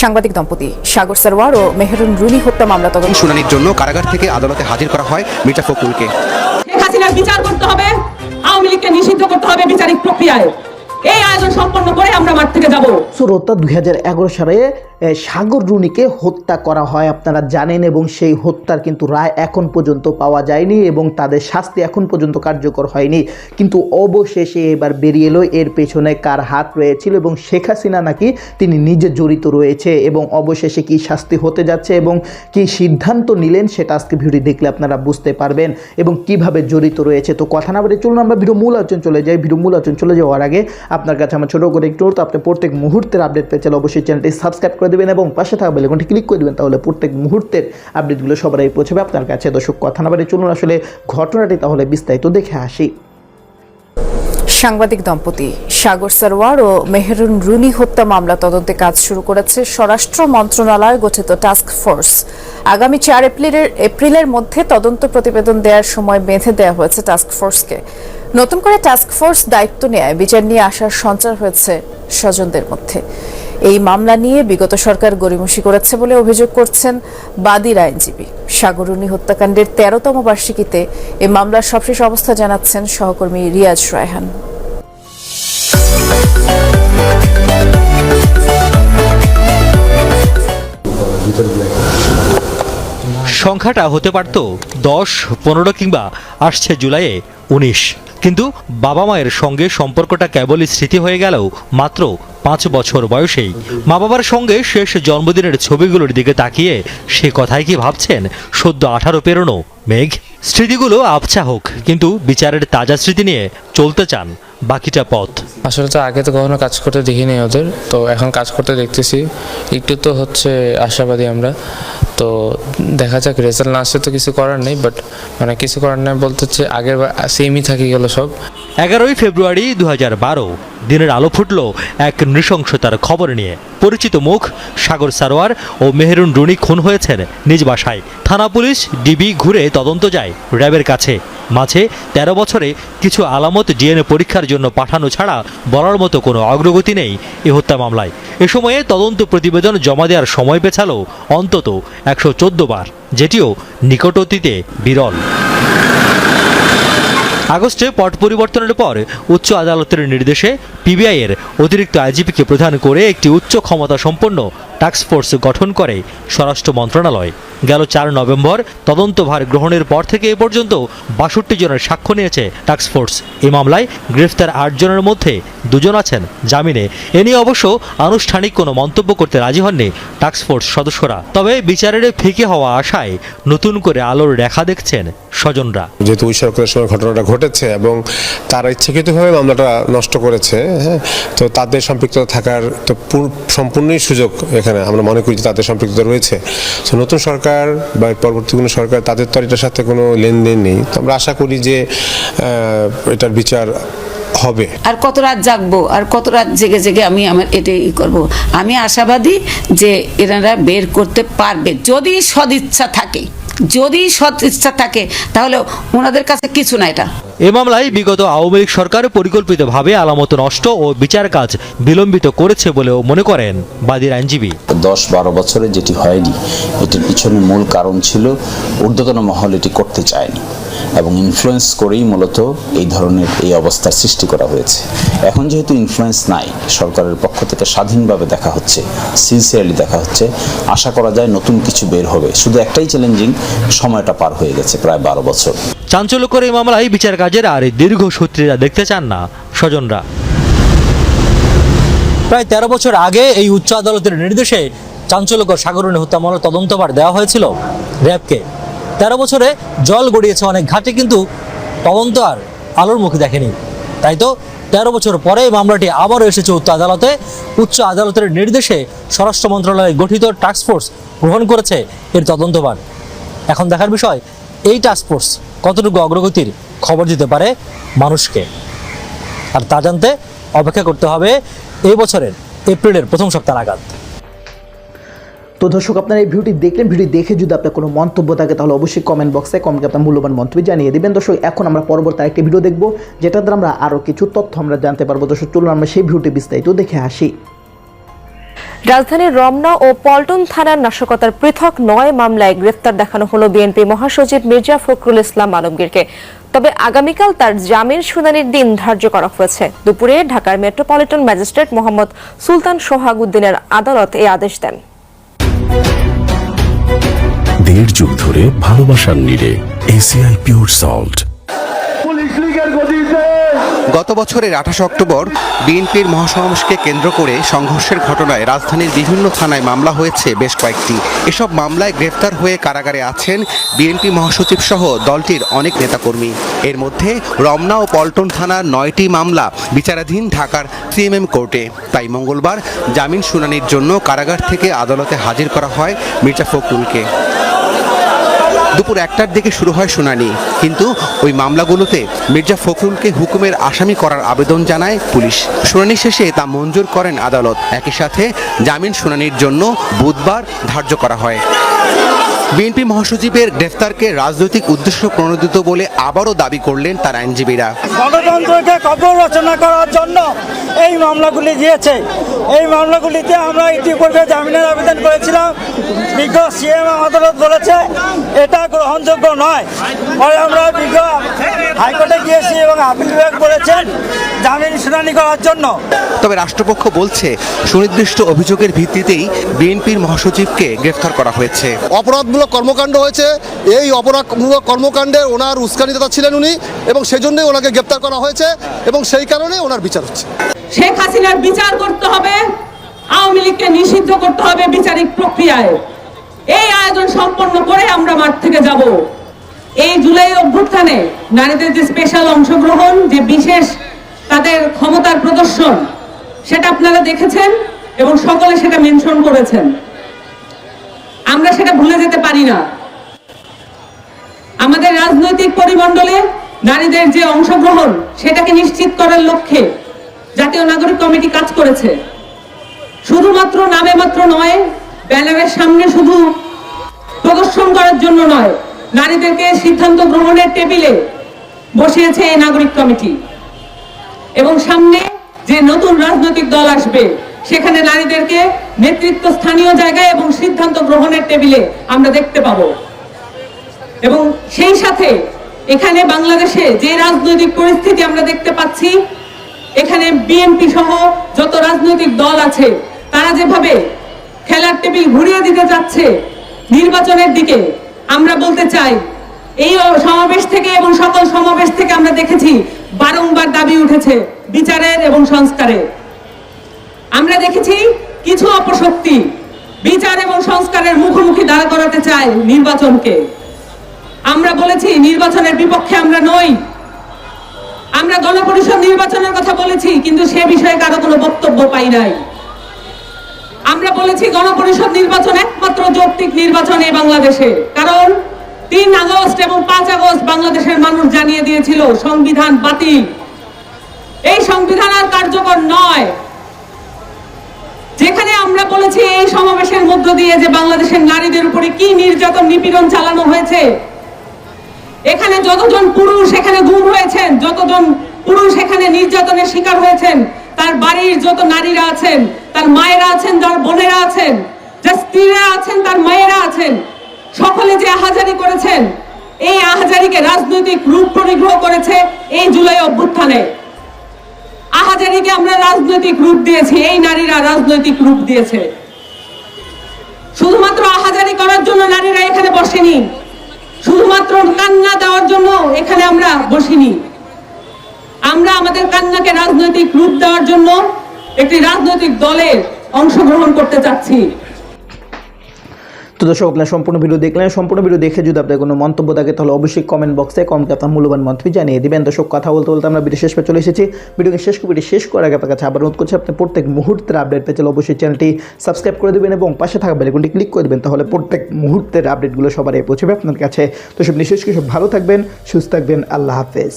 সাংবাদিক দম্পতি সাগর সারওয়ার ও মেহরুন রুনি হত্যা মামলা তদন্ত শুনানির জন্য কারাগার থেকে আদালতে হাজির করা হয় মির্জা ফখরুলকে। শেখ হাসিনার বিচার করতে হবে আওয়ামী লীগকে নিষিদ্ধ করতে হবে বিচারিক প্রক্রিয়ায়। এই আয়োজন সম্পন্ন করে আমরা মাঠ থেকে যাব। সুরতা দুই সালে সাগর রুনিকে হত্যা করা হয়, আপনারা জানেন, এবং সেই হত্যার কিন্তু রায় এখন পর্যন্ত পাওয়া যায়নি, এবং তাদের শাস্তি এখন পর্যন্ত কার্যকর হয়নি। কিন্তু অবশেষে এবার বেরিয়ে এলো, এর পেছনে কার হাত রয়েছিল, এবং শেখ হাসিনা নাকি তিনি নিজে জড়িত রয়েছে, এবং অবশেষে কি শাস্তি হতে যাচ্ছে, এবং কি সিদ্ধান্ত নিলেন, সেটা আজকে ভিডিও দেখলে আপনারা বুঝতে পারবেন, এবং কীভাবে জড়িত রয়েছে। তো কথা না বলে চলুন, আমরা ভিডিও মূল আলোচনা চলে যাই। ভিডিও মূল আলোচনা চলে যাওয়ার আগে আপনার কাছে আমার ছোটো করে একটু তো আপনি প্রত্যেক মুহূর্তের আপডেট পেয়ে চাইলে অবশ্যই চ্যানেলটি সাবস্ক্রাইব করে দেবেন এবং পাশে থাকা বেলেকনটি ক্লিক করে দেবেন, তাহলে প্রত্যেক মুহূর্তের আপডেটগুলো সবার আগে পৌঁছাবে আপনার কাছে। দর্শক, কথা না বলে চলুন আসলে ঘটনাটি তাহলে বিস্তারিত দেখে আসি। সাংবাদিক দম্পতি সাগর সারওয়ার ও মেহরুন রুনি হত্যা মামলা তদন্তে কাজ শুরু করেছে স্বরাষ্ট্র মন্ত্রণালয় গঠিত টাস্ক ফোর্স আগামী চার এপ্রিলের এপ্রিলের মধ্যে তদন্ত প্রতিবেদন দেওয়ার সময় বেঁধে দেওয়া হয়েছে টাস্ক ফোর্সকে নতুন করে টাস্ক ফোর্স দায়িত্ব নেয় বিচার নিয়ে আসার সঞ্চার হয়েছে স্বজনদের মধ্যে। এই মামলা নিয়ে বিগত সরকার গড়িমসি করেছে বলে অভিযোগ করছেন বাদীর আইনজীবী। সাগরুনি হত্যাকাণ্ডের তেরোতম বার্ষিকীতে এই মামলার সবশেষ অবস্থা জানাচ্ছেন সহকর্মী রিয়াজ রায়হান। সংখ্যাটা হতে পারত দশ, পনেরো কিংবা আসছে জুলাইয়ে উনিশ। কিন্তু বাবা মায়ের সঙ্গে সম্পর্কটা কেবলই স্মৃতি হয়ে গেলেও মাত্র পাঁচ বছর বয়সেই। মা বাবার সঙ্গে শেষ জন্মদিনের ছবিগুলোর দিকে তাকিয়ে সে কথাই কি ভাবছেন? সদ্য আঠারো পেরোনো মেঘ? স্মৃতিগুলো আবছা হোক, কিন্তু বিচারের তাজা স্মৃতি নিয়ে চলতে চান। বাকিটা পথ। আসলে তো আগে তো কখনো কাজ করতে দেখিনি ওদের তো এখন কাজ করতে দেখতেছি। একটু তো হচ্ছে আশাবাদী আমরা। তো দেখা যাক রেজাল্ট না আসলে তো কিছু করার নেই বাট মানে কিছু করার নেই বলতে হচ্ছে আগের সেমই থাকি গেল সব। এগারোই ফেব্রুয়ারি দু বারো দিনের আলো ফুটল এক নৃশংসতার খবর নিয়ে। পরিচিত মুখ সাগর সারোয়ার ও মেহরুন রুনি খুন হয়েছেন নিজ বাসায়। থানা পুলিশ ডিবি ঘুরে তদন্ত যায় র্যাবের কাছে। মাঝে ১৩ বছরে কিছু আলামত ডিএনএ পরীক্ষার জন্য পাঠানো ছাড়া বলার মতো কোনো অগ্রগতি নেই এ হত্যা মামলায়। এ সময়ে তদন্ত প্রতিবেদন জমা দেওয়ার সময় পেছালো অন্তত একশো চোদ্দ বার, যেটিও নিকট অতীতে বিরল। আগস্টে পট পরিবর্তনের পর উচ্চ আদালতের নির্দেশে পিবিআই এর অতিরিক্ত আইজিপিকে প্রধান করে একটি উচ্চ ক্ষমতা সম্পন্ন টাস্কফোর্স গঠন করে স্বরাষ্ট্র মন্ত্রণালয়। গেল চার নভেম্বর। তদন্তভার গ্রহণের পর থেকে এ পর্যন্ত বাষট্টি জনের সাক্ষ্য নিয়েছে টাস্কফোর্স এই মামলায় গ্রেফতার আট জনের মধ্যে দুজন আছেন জামিনে। এ নিয়ে অবশ্য আনুষ্ঠানিক কোনো মন্তব্য করতে রাজি হননি টাস্কফোর্স সদস্যরা। তবে বিচারের ফিকে হওয়া আশায় নতুন করে আলোর রেখা দেখছেন স্বজনরা। যেহেতু ওই সরকারের সময় ঘটনাটা ঘটেছে এবং তারা ইচ্ছাকৃতভাবে মামলাটা নষ্ট করেছে হ্যাঁ তো তাদের সম্পৃক্ত থাকার তো সম্পূর্ণই সুযোগ এখানে আমরা মনে করি যে তাদের সম্পৃক্ততা রয়েছে। তো নতুন সরকার বা পরবর্তী কোনো সরকার তাদের তো এটার সাথে কোনো লেনদেন নেই। তো আমরা আশা করি যে এটার বিচার হবে। আর কত রাত জাগবো? আর কত রাত জেগে জেগে আমি আমার এটাই করব? আমি আশাবাদী যে এনারা বের করতে পারবে। যদি সদিচ্ছা থাকে, যদি সদ ইচ্ছা থাকে, তাহলে ওনাদের কাছে কিছু না এটা। এ মামলায় বিগত আওয়ামী লীগ সরকার পরিকল্পিতভাবে আলামত নষ্ট ও বিচার কাজ বিলম্বিত করেছে বলেও মনে করেন বাদীর আইনজীবী। দশ বারো বছরে যেটি হয়নি এটির পিছনে মূল কারণ ছিল ঊর্ধ্বতন মহল এটি করতে চায়নি এবং ইনফ্লুয়েন্স করেই মূলত এই ধরনের এই অবস্থার সৃষ্টি করা হয়েছে। এখন যেহেতু ইনফ্লুয়েন্স নাই সরকারের পক্ষ থেকে স্বাধীনভাবে দেখা হচ্ছে সিনসিয়ারলি দেখা হচ্ছে আশা করা যায় নতুন কিছু বের হবে। শুধু একটাই চ্যালেঞ্জিং সময়টা পার হয়ে গেছে প্রায় বারো বছর। চাঞ্চল্যকর এই মামলায় বিচার কাজের আর দীর্ঘ সূত্রীরা দেখতে চান না, স্বজনরা। প্রায় তেরো বছর আগে এই উচ্চ আদালতের নির্দেশে চাঞ্চল্যকর সাগরণী হত্যা মামলার তদন্তভার দেওয়া হয়েছিল র্যাবকে। তেরো বছরে জল গড়িয়েছে অনেক ঘাটে, কিন্তু তদন্ত আর আলোর মুখে দেখেনি। তাই তো তেরো বছর পরে এই মামলাটি আবারও এসেছে উচ্চ আদালতে। উচ্চ আদালতের নির্দেশে স্বরাষ্ট্র মন্ত্রণালয়ে গঠিত টাস্কফোর্স গ্রহণ করেছে এর তদন্তভার এখন দেখার বিষয়, এই টাস্কফোর্স কতটুকু অগ্রগতির খবর দিতে পারে মানুষকে। আর তা জানতে অপেক্ষা করতে হবে এই বছরের এপ্রিলের প্রথম সপ্তাহ নাগাদ। তো দর্শক আপনারা এই ভিডিওটি দেখলেন ভিডিও দেখে যদি আপনার কোনো মন্তব্য থাকে তাহলে অবশ্যই কমেন্ট বক্সে কমেন্টে আপনার মূল্যবান মন্তব্য জানিয়ে দিবেন। দর্শক এখন আমরা পরবর্তী আরেকটি ভিডিও দেখব যেটা দ্বারা আমরা আরও কিছু তথ্য আমরা জানতে পারব। দর্শক চলুন আমরা সেই ভিডিওটি বিস্তারিত দেখে আসি। রাজধানীর রমনা ও পল্টন থানার নাশকতার পৃথক নয় মামলায় গ্রেফতার দেখানো হলো বিএনপি মহাসচিব মির্জা ফখরুল ইসলাম আলমগীরকে। তবে আগামীকাল তার জামিন শুনানির দিন ধার্য করা হয়েছে। দুপুরে ঢাকার মেট্রোপলিটন ম্যাজিস্ট্রেট মোহাম্মদ সুলতান সোহাগ উদ্দিনের আদালত এই আদেশ দেন। দেড় যুগ ধরে ভালোবাসার নিরে এসিআই পিওর সল্ট গত বছরের আঠাশ অক্টোবর বিএনপির মহাসমাবেশকে কেন্দ্র করে সংঘর্ষের ঘটনায় রাজধানীর বিভিন্ন থানায় মামলা হয়েছে বেশ কয়েকটি। এসব মামলায় গ্রেফতার হয়ে কারাগারে আছেন বিএনপি মহাসচিব সহ দলটির অনেক নেতাকর্মী। এর মধ্যে রমনা ও পল্টন থানার নয়টি মামলা বিচারাধীন ঢাকার সিএমএম কোর্টে। তাই মঙ্গলবার জামিন শুনানির জন্য কারাগার থেকে আদালতে হাজির করা হয় মির্জা ফখরুলকে। দুপুর একটার দিকে শুরু হয় শুনানি। কিন্তু ওই মামলাগুলোতে মির্জা ফখরুলকে হুকুমের আসামি করার আবেদন জানায় পুলিশ। শুনানি শেষে তা মঞ্জুর করেন আদালত। একই সাথে জামিন শুনানির জন্য বুধবার ধার্য করা হয়। বিএনপি মহাসচিবের গ্রেফতারকে রাজনৈতিক উদ্দেশ্য প্রণোদিত বলে আবারও দাবি করলেন তার আইনজীবীরা। গণতন্ত্রকে কবর রচনা করার জন্য এই মামলাগুলি দিয়েছে এই মামলাগুলিতে আমরা ইতিপূর্বে জামিনের আবেদন করেছিলাম। বিজ্ঞ সিএম আদালত বলেছে এটা গ্রহণযোগ্য নয়। পরে আমরা বিজ্ঞ হাইকোর্টে গিয়েছি এবং আপিল বিভাগ বলেছেন জামিন শুনানি করার জন্য। তবে রাষ্ট্রপক্ষ বলছে সুনির্দিষ্ট অভিযোগের ভিত্তিতেই বিএনপির মহাসচিবকে গ্রেফতার করা হয়েছে। অপরাধমূলক কর্মকাণ্ড হয়েছে। এই অপরাধমূলক কর্মকাণ্ডে ওনার উস্কানিদাতা ছিলেন উনি এবং সেই জন্যই ওনাকে গ্রেপ্তার করা হয়েছে এবং সেই কারণে ওনার বিচার হচ্ছে। শেখ হাসিনার বিচার করতে হবে, আওয়ামী লীগকে নিষিদ্ধ করতে হবে বিচারিক প্রক্রিয়ায়। এই আয়োজন সম্পন্ন করে আমরা মাঠ থেকে যাব। এই জুলাই অভ্যুত্থানে নারীদের যে স্পেশাল অংশগ্রহণ, যে বিশেষ তাদের ক্ষমতার প্রদর্শন, সেটা আপনারা দেখেছেন এবং সকলে সেটা মেনশন করেছেন। আমরা সেটা ভুলে যেতে পারি না। আমাদের রাজনৈতিক পরিমণ্ডলে নারীদের যে অংশগ্রহণ, সেটাকে নিশ্চিত করার লক্ষ্যে জাতীয় নাগরিক কমিটি কাজ করেছে। শুধুমাত্র নামে মাত্র নয়, ব্যানারের সামনে শুধু প্রদর্শন করার জন্য নয়, নারীদেরকে সিদ্ধান্ত গ্রহণের টেবিলে বসিয়েছে এই নাগরিক কমিটি। এবং সামনে যে নতুন রাজনৈতিক দল আসবে সেখানে নারীদেরকে নেতৃত্ব স্থানীয় জায়গায় এবং সিদ্ধান্ত গ্রহণের টেবিলে আমরা দেখতে পাবো। এবং সেই সাথে এখানে বাংলাদেশে যে রাজনৈতিক পরিস্থিতি আমরা দেখতে পাচ্ছি, এখানে বিএনপি সহ যত রাজনৈতিক দল আছে, তারা যেভাবে খেলার টেবিল ঘুরিয়ে দিতে যাচ্ছে নির্বাচনের দিকে, আমরা বলতে চাই, এই সমাবেশ থেকে এবং সকল সমাবেশ থেকে আমরা দেখেছি বারংবার দাবি উঠেছে বিচারের এবং সংস্কারের। আমরা দেখেছি কিছু অপশক্তি বিচার এবং সংস্কারের মুখোমুখি দাঁড়া করাতে চায় নির্বাচনকে। আমরা বলেছি নির্বাচনের বিপক্ষে আমরা নই। আমরা গণপরিষদ নির্বাচনের কথা বলেছি, কিন্তু সে বিষয়ে কারও কোনো বক্তব্য পাই নাই। আমরা বলেছি গণপরিষদ নির্বাচন একমাত্র যৌক্তিক নির্বাচন এই বাংলাদেশে। কারণ তিন আগস্ট এবং পাঁচ আগস্ট বাংলাদেশের মানুষ জানিয়ে দিয়েছিল, সংবিধান বাতিল। এই সংবিধান আর কার্যকর নয়। আমরা বলেছি এই সমাবেশের মধ্য দিয়ে যে বাংলাদেশের নারীদের উপরে কি নির্যাতন, নিপীড়ন চালানো হয়েছে। এখানে যতজন পুরুষ এখানে গুম হয়েছেন, যতজন পুরুষ এখানে নির্যাতনের শিকার হয়েছেন, তার বাড়ির যত নারীরা আছেন, তার মায়েরা আছেন, তার বোনেরা আছেন যার স্ত্রীরা আছেন, তার মায়েরা আছেন, সকলে যে আহাজারি করেছেন, এই আহাজারিকে রাজনৈতিক রূপ পরিগ্রহ করেছে এই জুলাই অভ্যুত্থানে। আহাজারিকে আমরা রাজনৈতিক রূপ দিয়েছি, এই নারীরা রাজনৈতিক রূপ দিয়েছে। শুধুমাত্র আহাজারি করার জন্য নারীরা এখানে বসেনি। শুধুমাত্র কান্না দেওয়ার জন্য এখানে আমরা বসিনি। আমরা আমাদের কান্নাকে রাজনৈতিক রূপ দেওয়ার জন্য একটি রাজনৈতিক দলের অংশগ্রহণ করতে চাচ্ছি। তো দর্শক, আপনার সম্পূর্ণ ভিডিও দেখলেন। সম্পূর্ণ ভিডিও দেখে যদি আপনার কোনো মন্তব্য থাকে, তাহলে অবশ্যই কমেন্ট বক্সে কমেন্ট আপনার মূল্যবান মন্তব্য জানিয়ে দিবেন। দর্শক, কথা বলতে বলতে আমরা ভিডিও শেষ পে চলে এসেছি। ভিডিওকে শেষ করে শেষ করার আগে আপনার কাছে আবার অনুরোধ করছি, আপনি প্রত্যেক মুহূর্তের আপডেট পেতে অবশ্যই চ্যানেলটি সাবস্ক্রাইব করে দেবেন এবং পাশে থাকা বেলকনটি ক্লিক করে দেবেন, তাহলে প্রত্যেক মুহূর্তের আপডেটগুলো সবার আগে পৌঁছবে আপনার কাছে। তো সব নিঃশেষ কিছু ভালো থাকবেন, সুস্থ থাকবেন, আল্লাহ হাফেজ।